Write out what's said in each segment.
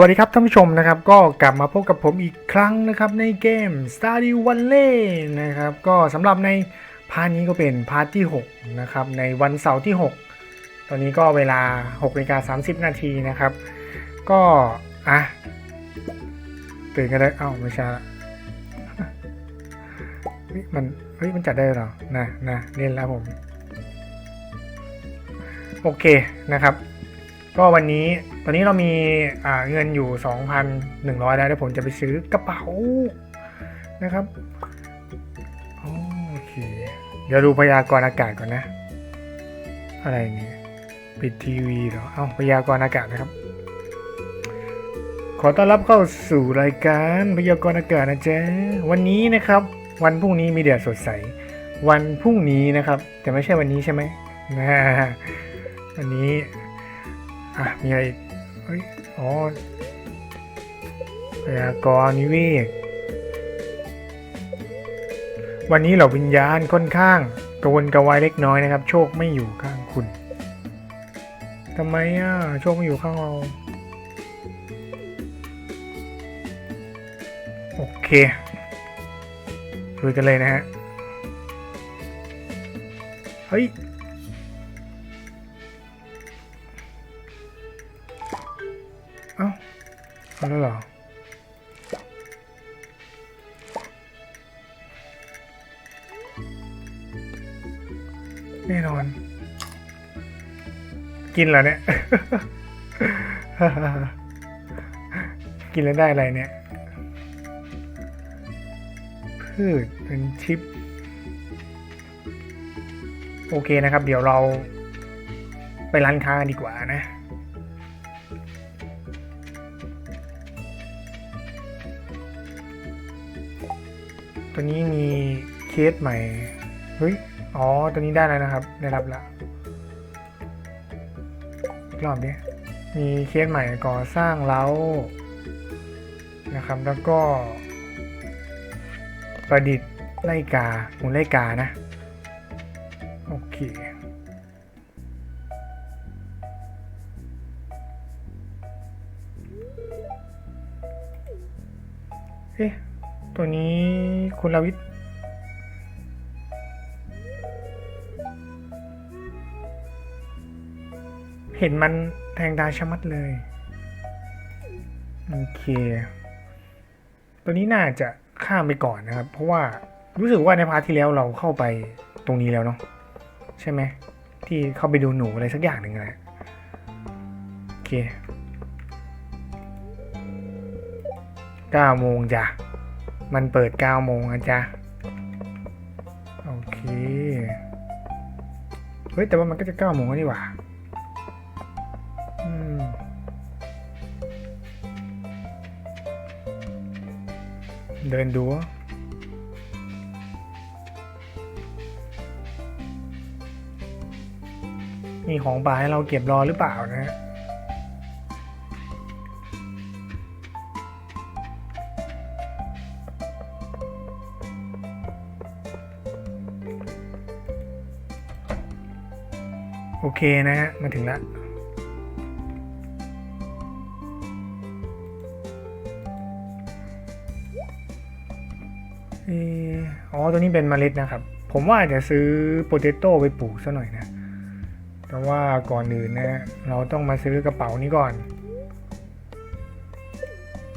วัสดีครับท่านผู้ชมนะครับ ก็กลับมาพบกับผมอีกครั้งนะครับในเกม Stardew Valley นะครับก็สำหรับในพาร์ทนี้ก็เป็นพาร์ทที่ 6 นะครับ ในวันเสาร์ที่ 6 ตอนนี้ก็เวลา6นาฬิกา30 นาทีนะครับ ก็ อะ ตื่นกันได้เอ้าไม่ใช่เฮ้ยมันเฮ้ยมันจัดได้หรอ นะนะเล่นแล้วผม โอเคนะครับ ก็วันนี้ อนนี้เรามีเงินอยู่ 2,100 แล้วเดี๋ยวผมจะไปซื้อกระเป๋านะครับโอเค เดี๋ยวดูพยากรณ์อากาศก่อนนะ อะไรเนี่ยปิดทีวีเหรอ เอ้าพยากรณ์อากาศนะครับ ขอต้อนรับเข้าสู่รายการพยากรณ์อากาศนะจ๊ะวันนี้นะครับ วันพรุ่งนี้มีแดดสดใส วันพรุ่งนี้นะครับ แต่ไม่ใช่วันนี้ใช่ไหมนะวันนี้ อะ มีอะไรอีก เฮ้ยอ๋อพยากรณ์นิเวศ วันนี้เหล่าวิญญาณค่อนข้างกระวนกระวายเล็กน้อยนะครับ โชคไม่อยู่ข้างคุณทำไมอะโชคไม่อยู่ข้างเราโอเคลุยกันเลยนะฮะเฮ้ย แล้วเหรอแน่นอน กินเหรอเนี่ย กินแล้วได้อะไรเนี่ย พืชเป็นชิป โอเคนะครับ เดี๋ยวเราไปร้านค้าดีกว่านะ ตัวนี้มีเคสใหม่ เฮ้ย อ๋อ ตัวนี้ได้แล้วนะครับ ได้รับล้วรอบนี้มีเคสใหม่ก่อสร้างเล้านะครับ แล้วก็ ประดิษฐ์ไล่กาหมุนไล่กานะ โอเคเอ๊ะ ตัวนี้คุณลวิทย์เห็นมันแทงตาชะมัดเลย โอเค ตัวนี้น่าจะข้ามไปก่อนนะครับ เพราะว่ารู้สึกว่าในพาร์ทที่แล้วเราเข้าไปตรงนี้แล้วเนาะใช่ไหม ที่เข้าไปดูหนูอะไรสักอย่างหนึ่งแหละโอเคเก้าโมงจ้ะ มันเปิดเก้าโมงนะจ๊ะ โอเค เฮ้ย แต่ว่ามันก็จะเก้าโมงนี่หว่าเดินดูมีของป่าให้เราเก็บรอหรือเปล่านะฮะ โอเคนะฮะ มาถึงแล้วเอออ๋อ ตัวนี้เป็นเมล็ดนะครับ ผมว่าจะซื้อโปเตโต้ไปปลูกซะหน่อยนะ แต่ว่าก่อนอื่นนะ เราต้องมาซื้อกระเป๋านี้ก่อน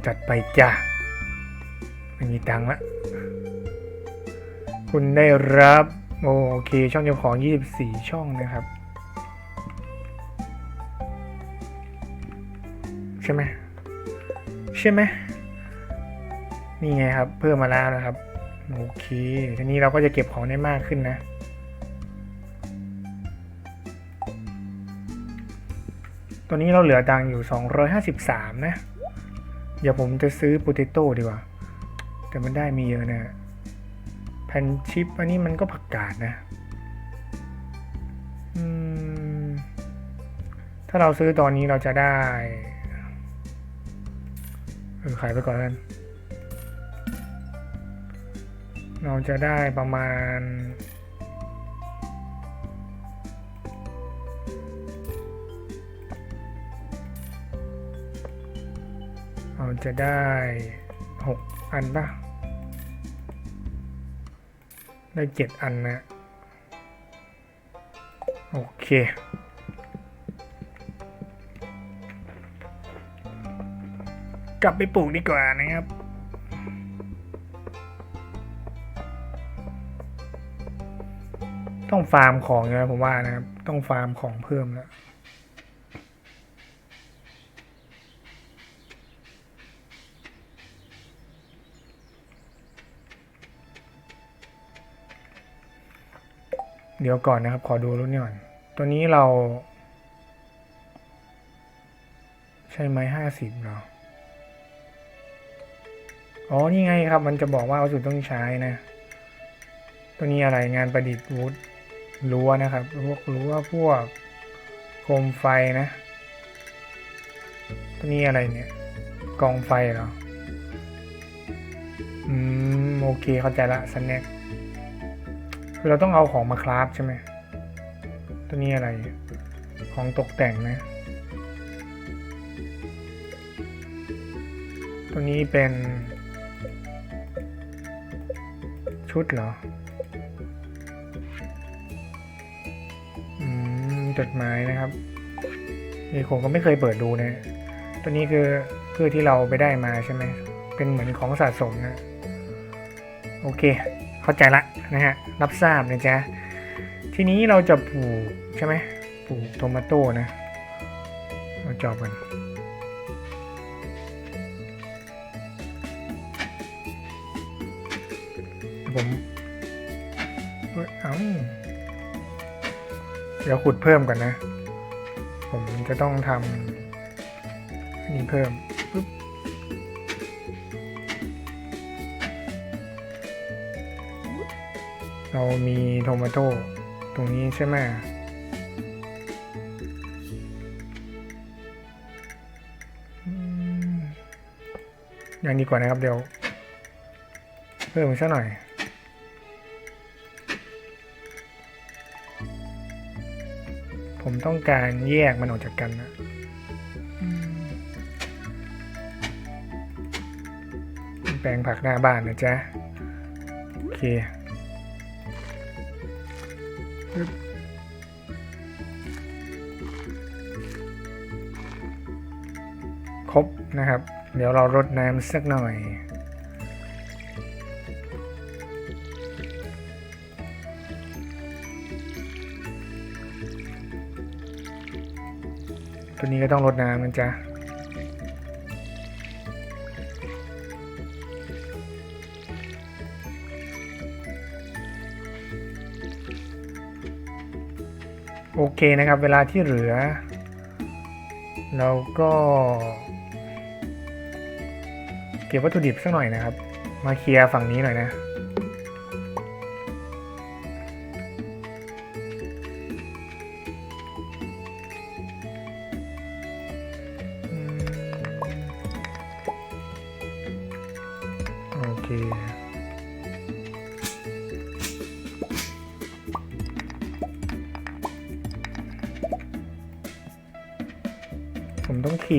จัดไปจ้ะไม่มีตังค์ละ คุณได้รับ โอเค ช่องเจ้าของ 24 ช่องนะครับ ใช่ไหมใช่ไหมนี่ไงครับ เพิ่มมาแล้วนะครับโอเคทีนี้เราก็จะเก็บของได้มากขึ้นนะตัวนี้เราเหลือตังค์อยู่ 253 นะ เดี๋ยวผมจะซื้อโปเตโต้ดีกว่า แต่มันได้มีเยอะนะแผ่นชิปอันนี้มันก็ผักกาดนะถ้าเราซื้อตอนนี้เราจะได้ เออขายไปก่อนกันเราจะได้ประมาณเราจะได้หกอันป่ะได้เจ็ดอันนะ โอเค กลับไปปลูกดีกว่านะครับ ต้องฟาร์มของนะผมว่านะครับ ต้องฟาร์มของเพิ่มแล้วเดี๋ยวก่อนนะครับ ขอดูรุ่นนี้ก่อน ตัวนี้เรา ใช่ไหมห้าสิบเนาะ อ๋อ นี่ไงครับ มันจะบอกว่าวัสดุต้องใช้นะ ตัวนี้อะไรงานประดิษฐ์วุฒรั้วนะครับ พวกรั้วพวกโคมไฟนะ ตัวนี้อะไรเนี่ย กองไฟเหรอ อืม โอเค เข้าใจละสแน็คคือเราต้องเอาของมาคราฟใช่ไหม ตัวนี้อะไร ของตกแต่งนะ ตัวนี้เป็น ชุดเหรอ อืม จดหมายนะครับนี่ผมก็ไม่เคยเปิดดูนะ ตัวนี้คือคือที่เราไปได้มาใช่ไหม เป็นเหมือนของสะสมนะ โอเค เข้าใจละนะฮะ รับทราบนะจ๊ะ ทีนี้เราจะปลูกใช่ไหม ปลูกโทมาโต้นะมาจอบกัน ผมเอาเดี๋ยวขุดเพิ่มก่อนนะ ผมจะต้องทำนนี้เพิ่มปึ๊บเรามีโทมาโต้ตรงนี้ใช่ไหมอย่างดีกว่านะครับเดี๋ยว เพิ่มอีกสักหน่อย ต้องการแยกมันออกจากกันนะแปลงผักหน้าบ้านนะจ๊ะ โอเคครบนะครับ เดี๋ยวเรารดน้ำสักหน่อย ตัวนี้ก็ต้องรดน้ำนะจ๊ะโอเคนะครับ เวลาที่เหลือ เราก็ เก็บวัตถุดิบสักหน่อยนะครับ มาเคลียร์ฝั่งนี้หน่อยนะ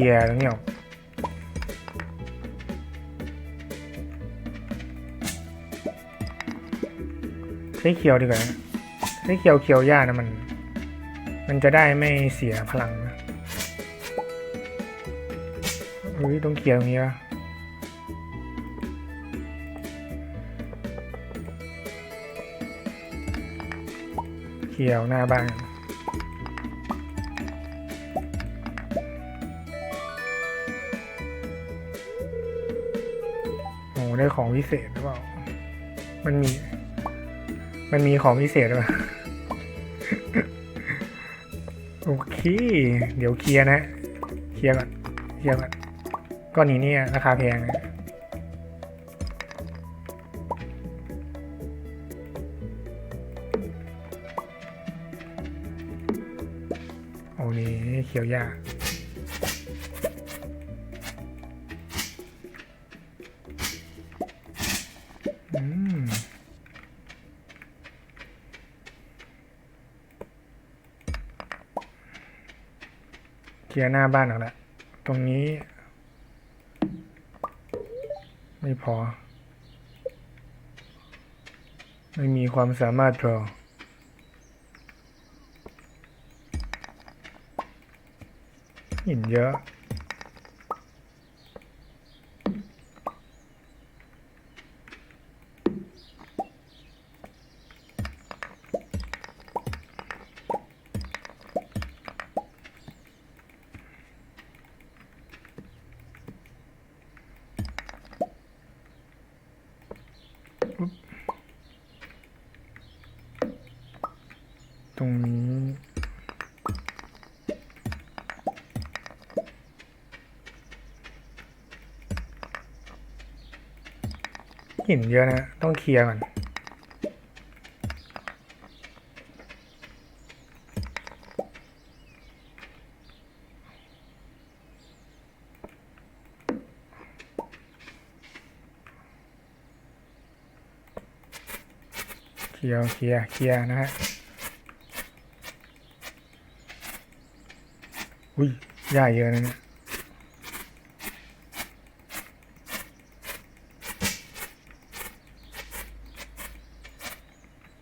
ยร์ตรงนี้ออกใช้เขียวดีกว่าใช้เขียวเขียวหญ้านะมัน มันจะได้ไม่เสียพลังนะอุ้ยต้องเคลียร์ตรงนี้วะเขียวหน้าบ้าน ได้ของพิเศษหรือเปล่า มันมี มันมีของพิเศษหรือเปล่า โอเค เดี๋ยวเคลียร์นะ เคลียร์ก่อน เคลียร์ก่อนก้อนนี้เนี่ยราคาแพงนะโอ้นี่เขียวยาก เคลียร์หน้าบ้านออกแล้ว ตรงนี้ ไม่พอ ไม่มีความสามารถพอหินเยอะ รงนี้ หินเยอะนะ ต้องเคลียร์ก่อนเคลียร์เคลียร์เคลียร์นะฮะ อุ้ยหญ้าเยอะนะเนี่ย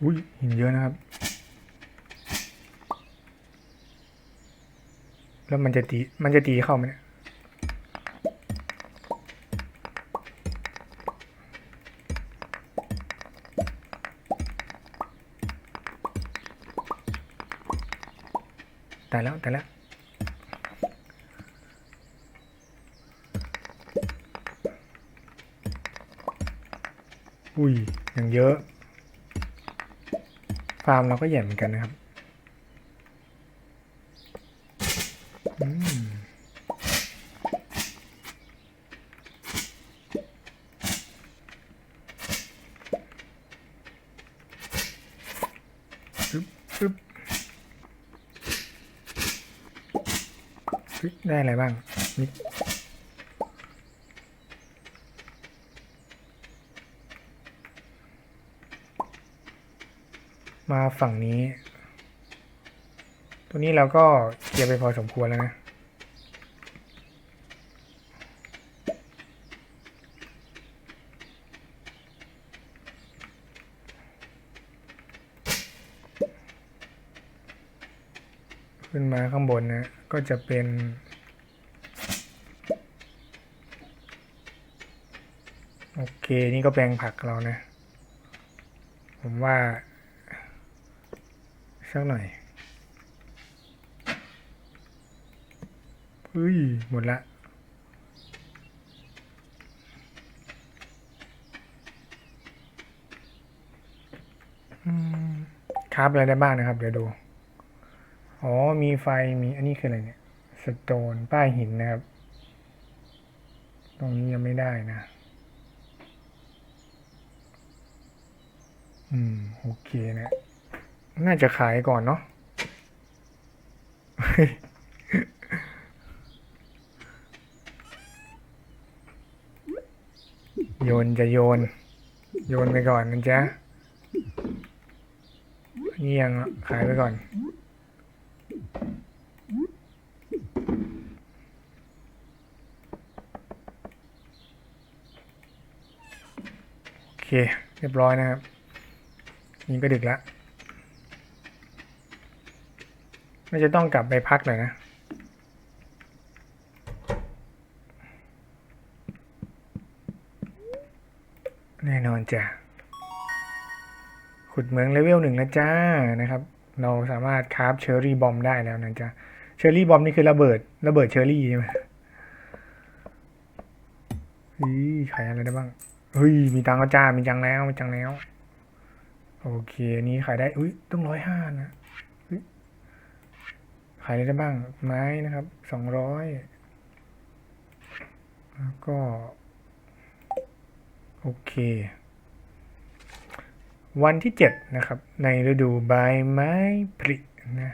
อุ้ยหินเยอะนะครับ แล้วมันจะตีมันจะตีเข้าไหมเนี่ยแต่แล้วแต่แล้ว อุ้ยอย่างเยอะ ฟาร์มเราก็ใหญ่เหมือนกันนะครับอืมปึ๊บปึ๊บเฮ้ยได้อะไรบ้างมิ มาฝั่งนี้ ตัวนี้เราก็เคลียร์ไปพอสมควรแล้วนะขึ้นมาข้างบนนะ ก็จะเป็นโอเค นี่ก็แปลงผักเรานะ ผมว่า สักหน่อยเฮ้ย หมดละ คราบอะไรได้บ้างนะครับ เดี๋ยวดู อ๋อ มีไฟ มี อันนี้คืออะไรเนี่ย สโตน ป้ายหินนะครับ ตรงนี้ยังไม่ได้นะ อืม โอเคนะ น่าจะขายก่อนเนาะโยนจะโยน โยนไปก่อนนะจ๊ะนี่ยังขายไปก่อนโอเค เรียบร้อยนะครับนี่ก็ดึกและ น่าจะต้องกลับไปพักหน่อยนะ แน่นอนจ้ะ ขุดเหมืองเลเวลหนึ่งแล้วจ้านะครับ เราสามารถคราฟเชอร์รี่บอมได้แล้วนะจ๊ะ เชอร์รี่บอมนี่คือระเบิด ระเบิดเชอร์รี่ใช่ไหมเฮ้ยขายอะไรได้บ้าง เฮ้ย มีตังค์แล้วจ้า มีจังแล้ว มีจังแล้ว โอเค นี้ขายได้ อุ้ยต้องร้อยห้านะ ขายอะไรได้บ้าง ไม้นะครับสองร้อยแล้วก็ โอเค วันที่เจ็ดนะครับ ในฤดูใบไม้ผลินะ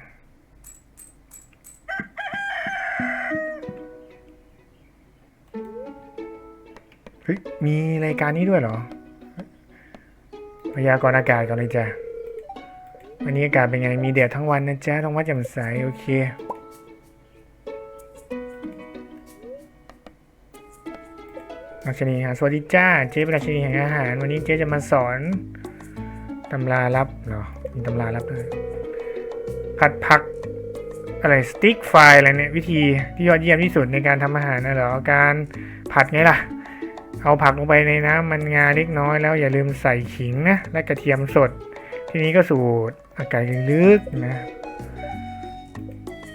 เฮ้ยมีรายการนี้ด้วยเหรอพยากรณ์อากาศก่อนเลยจ้ะ วันนี้อากาศเป็นไง มีแดดทั้งวันนะจ๊ะท้องฟ้าแจ่มใส โอเค ราชนีหาสวัสดีจ้า เจ๊เป็นราชนีแห่งอาหาร วันนี้เจ๊จะมาสอนตำราลับเหรอ มีตำราลับด้วยผัดผักอะไรสติ๊กไฟอะไรเนี่ยวิธีที่ยอดเยี่ยมที่สุดในการทำอาหารนะเหรอการผัดไงล่ะ เอาผักลงไปในน้ำมันงาเล็กน้อยแล้วอย่าลืมใส่ขิงนะและกระเทียมสด ทีนี้ก็สูตร อากาศลึกๆนะ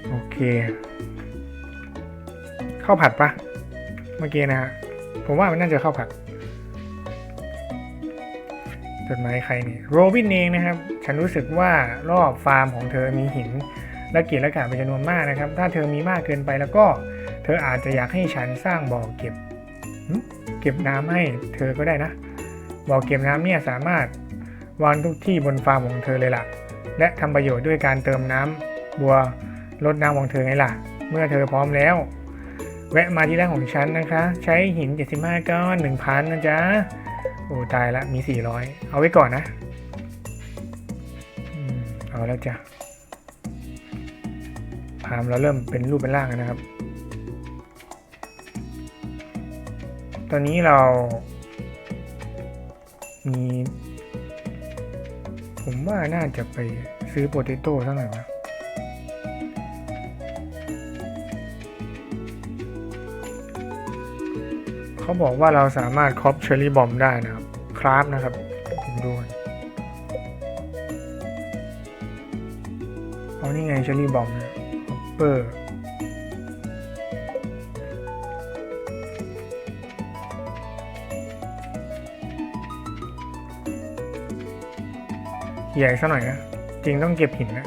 โอเค ข้าวผัดปะเมื่อกี้นะฮะ ผมว่ามันน่าจะข้าวผัดจดหมายใครเนี่ยโรบินเองนะครับ ฉันรู้สึกว่ารอบฟาร์มของเธอมีหินและเกล็ดและกาเป็นจำนวนมากนะครับ ถ้าเธอมีมากเกินไปแล้วก็ เธออาจจะอยากให้ฉันสร้างบ่อเก็บ เก็บน้ำให้เธอก็ได้นะ บ่อเก็บน้ำเนี่ยสามารถวางทุกที่บนฟาร์มของเธอเลยล่ะ และทำประโยชน์ด้วยการเติมน้ำบัวลดน้ำของเธอไงล่ะ เมื่อเธอพร้อมแล้ว แวะมาที่ร้านของฉันนะคะ ใช้หิน 75 ก้อน 1,000 นะจ๊ะ โอ้ตายละมี 400 เอาไว้ก่อนนะอเอาแล้วจ้ะพามเราเริ่มเป็นรูปเป็นร่างนะครับ ตอนนี้เรามี ผมว่าน่าจะไปซื้อโปเตโต้สักหน่อยวะเขาบอกว่าเราสามารถครอปเชอร์รี่บอมได้นะครับ คราฟนะครับผมดูนเอานี่ไงเชอร์รี่บอมนะคอปเปอร์ ใหญ่ซะหน่อยนะ จริงต้องเก็บหินนะ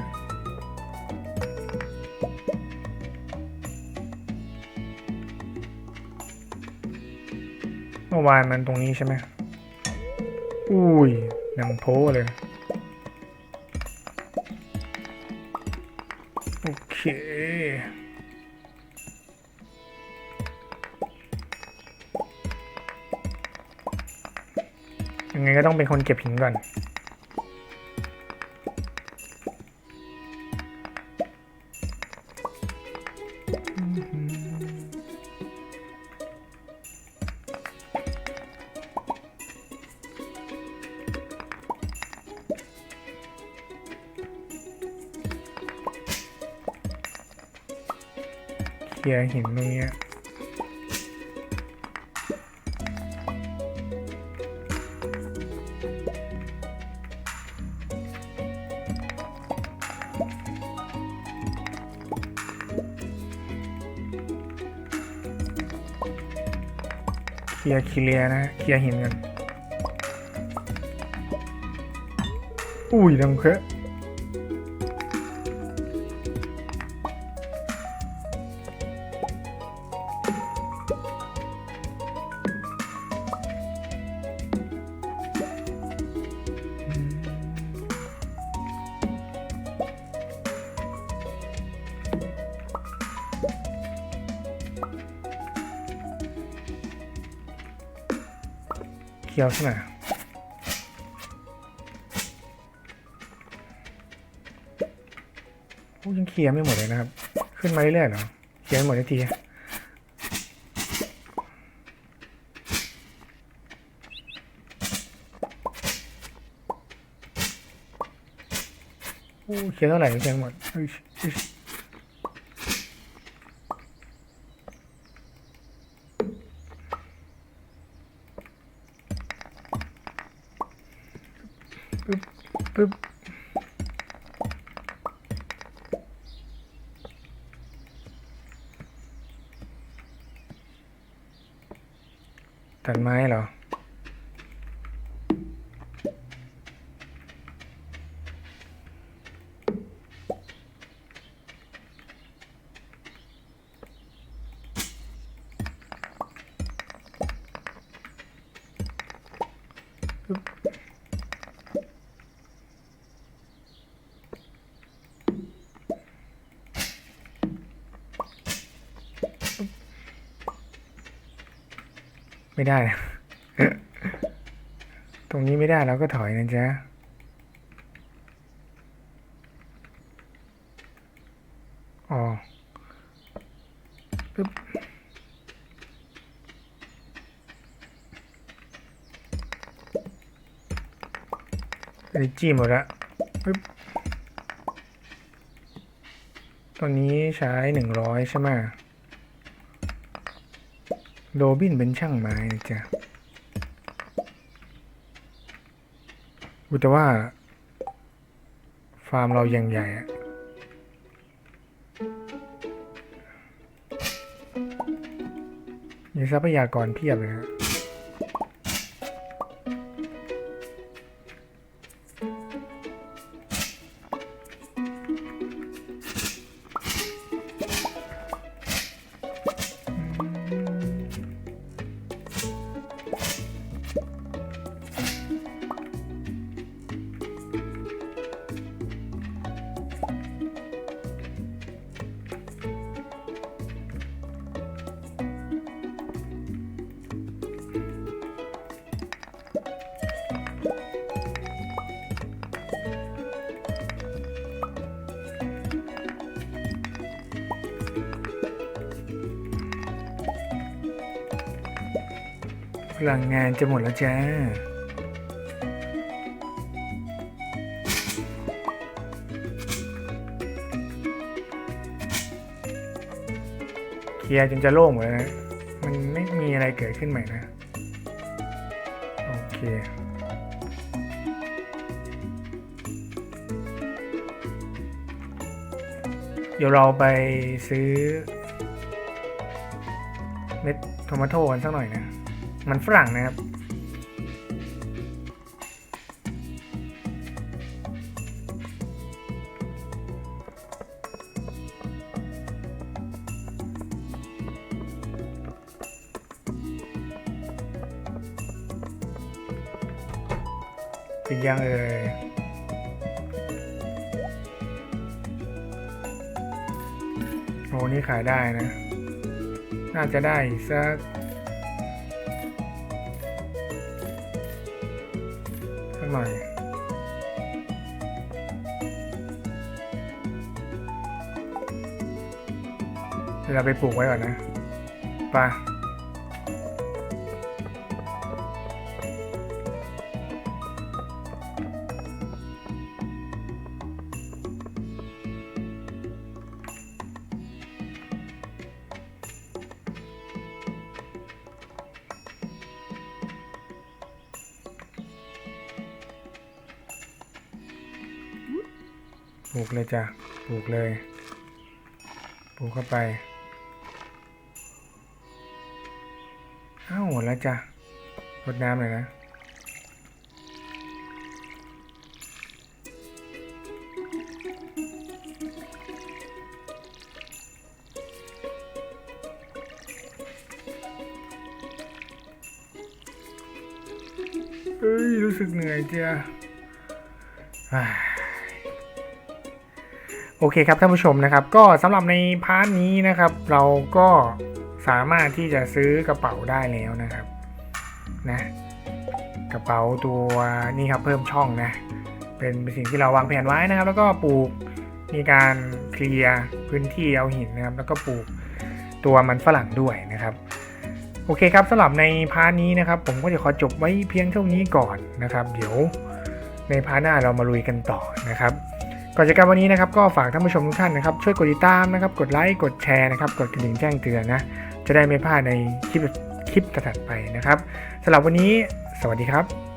เมื่อวานมันตรงนี้ใช่ไหมอุ้ยยังโพเลย โอเคยังไงก็ต้องเป็นคนเก็บหินก่อน ลียร์หินตรงเนี้เคลียร์เคลียร์นะเคลียร์หินกันอุ้ยดังเคอะ คลียร์ซะหน่อยโอ้ยังเคลียร์ไม่หมดเลยนะครับ ขึ้นมาเรื่อยๆเหรอเคลียร์หมดทันทีโอ้เคลียร์เท่าไหร่ก็เคลียร์หมด ปึ๊บปึ๊บตัดไม้เหรอ ไม่ได้ ตรงนี้ไม่ได้เราก็ถอยนะจ๊ะอ๋อปึ๊บอันนี้จี้หมดละปึ๊บตอนนี้ใช้หนึ่งร้อยใช่ไหม โรบินเป็นช่างไม้นะจ๊ะอุแต่ว่า ฟาร์มเรายังใหญ่อะมีทรัพยากรเพียบเลยฮะ ลังงานจะหมดแล้วจ้า เคลียร์จนจะโล่งหมดแล้วนะมันไม่มีอะไรเกิดขึ้นใหม่นะ โอเคเดี๋ยวเราไปซื้อ เม็ดโทมาโต้กันสักหน่อยนะ มันฝรั่งนะครับ เป็นยังเอ่ยโอ้นี่ขายได้นะ น่าจะได้สัก หน่อยเดี๋ยวเราไปปลูกไว้ก่อนนะไป จ้ะปลูกเลย ปลูกเข้าไปอ้าวหมดแล้วจ้ะรดน้ำเลยนะเอ้ยรู้สึกเหนื่อยจ้ะอ่า อเคครับท่านผู้ชมนะครับ ก็สำหรับในพาร์ทนี้นะครับ เราก็สามารถที่จะซื้อกระเป๋าได้แล้วนะครับนะกระเป๋าตัวนี่ครับเพิ่มช่องนะเป็นสิ่งที่เราวางแผนไว้นะครับ แล้วก็ปลูกมีการเคลียร์พื้นที่เอาหินนะครับ แล้วก็ปลูกตัวมันฝรั่งด้วยนะครับ โอเคครับสำหรับในพาร์ทนี้นะครับ ผมก็จะขอจบไว้เพียงเท่านี้ก่อนนะครับ เดี๋ยวในพาร์ทหน้าเรามาลุยกันต่อนะครับ ก่อนจากกันวันนี้นะครับก็ฝากท่านผู้ชมทุกท่านนะครับช่วยกดติดตามนะครับ กดไลค์กดแชร์นะครับ กดกระดิ่งแจ้งเตือนนะ จะได้ไม่พลาดในคลิปคลิปถัดไปนะครับสำหรับวันนี้ สวัสดีครับ